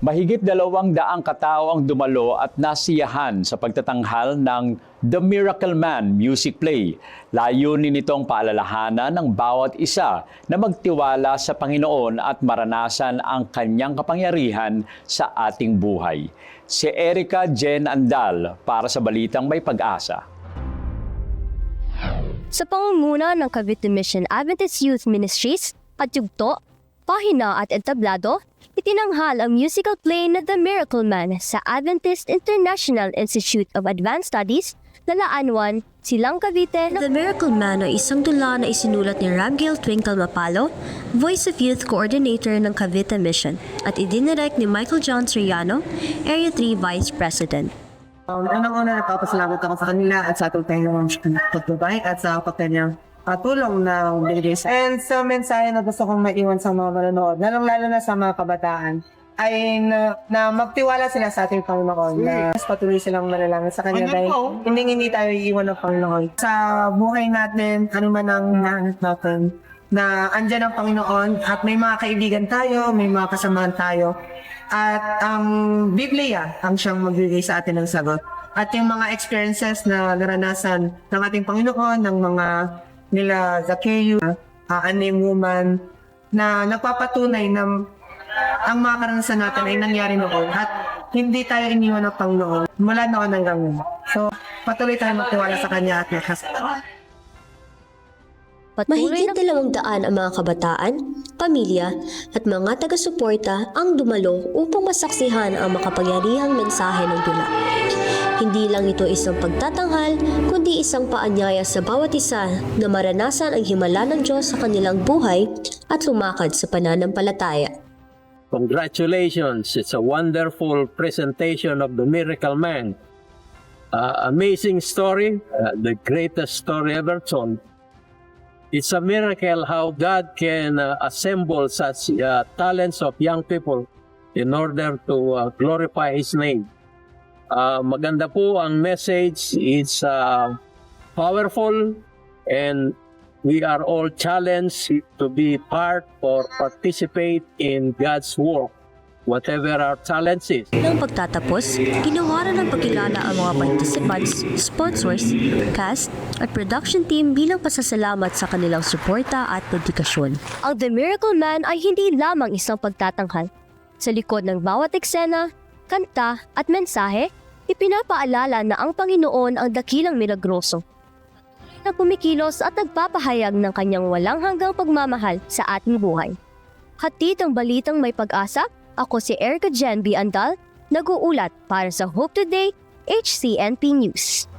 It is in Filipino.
Mahigit dalawang daang katao ang dumalo at nasiyahan sa pagtatanghal ng The Miracle Man Music Play. Layunin nitong paalalahanan ng bawat isa na magtiwala sa Panginoon at maranasan ang kanyang kapangyarihan sa ating buhay. Si Erica Jen Andal para sa Balitang May Pag-asa. Sa pangunguna ng Cavite Mission Adventist Youth Ministries at Yugto, Pahina at Entablado, itinanghal ang musical play na The Miracle Man sa Adventist International Institute of Advanced Studies, Lalaan 1, Silang Cavite. The Miracle Man ay isang tula na isinulat ni Ramgil Twinkle Mapalo, Voice of Youth Coordinator ng Cavite Mission, at idinirect ni Michael John Triano, Area 3 Vice President. Um, Unang-una nagpapasalamat ako sa kanila at sa ating pagbabayad at sa kanyang uh, tulong na binigay sa And sa mensahe na gusto kong maiwan sa mga manonood, lalong-lalo na sa mga kabataan, ay na, na magtiwala sila sa ating Panginoon na mas patuloy silang manalangin sa Kanya dahil hindi hindi tayo iiwan ng Panginoon. Sa buhay natin, ano man ang hinahanap natin, na andyan ang Panginoon at may mga kaibigan tayo, may mga kasamahan tayo. At ang Biblia ang siyang magbigay sa atin ng sagot. At yung mga experiences na naranasan ng ating Panginoon, ng mga nila Zacchaeus, uh, unnamed woman, na nagpapatunay na ang mga karanasan natin ay nangyari noon at hindi tayo iniwan ng Panginoon mula noon hanggang ngayon. So, patuloy tayo magtiwala sa Kanya at nakasama. Mahigit na dalawang daan ang mga kabataan, pamilya, at mga taga-suporta ang dumalo upang masaksihan ang makapangyarihang mensahe ng dula. Hindi lang ito isang pagtatanghal, kundi isang paanyaya sa bawat isa na maranasan ang himala ng Diyos sa kanilang buhay at lumakad sa pananampalataya. Congratulations. It's a wonderful presentation of the Miracle Man. Uh, amazing story, uh, the greatest story ever told. It's a miracle how God can uh, assemble such uh, talents of young people in order to uh, glorify His name. Uh, maganda po ang message. It's uh, powerful and we are all challenged to be part or participate in God's work, whatever our talents is. Nang pagtatapos, ginawaran ng pagkilala ang mga participants, sponsors, cast, at production team bilang pasasalamat sa kanilang suporta at dedikasyon. ang The Miracle Man ay hindi lamang isang pagtatanghal. Sa likod ng bawat eksena, kanta at mensahe, ipinapaalala na ang Panginoon ang dakilang milagroso. Na pumikilos at nagpapahayag ng kanyang walang hanggang pagmamahal sa ating buhay. Hatid ang balitang may pag-asa, ako si Erica Jen B. Andal, nag-uulat para sa Hope Today, HCNP News.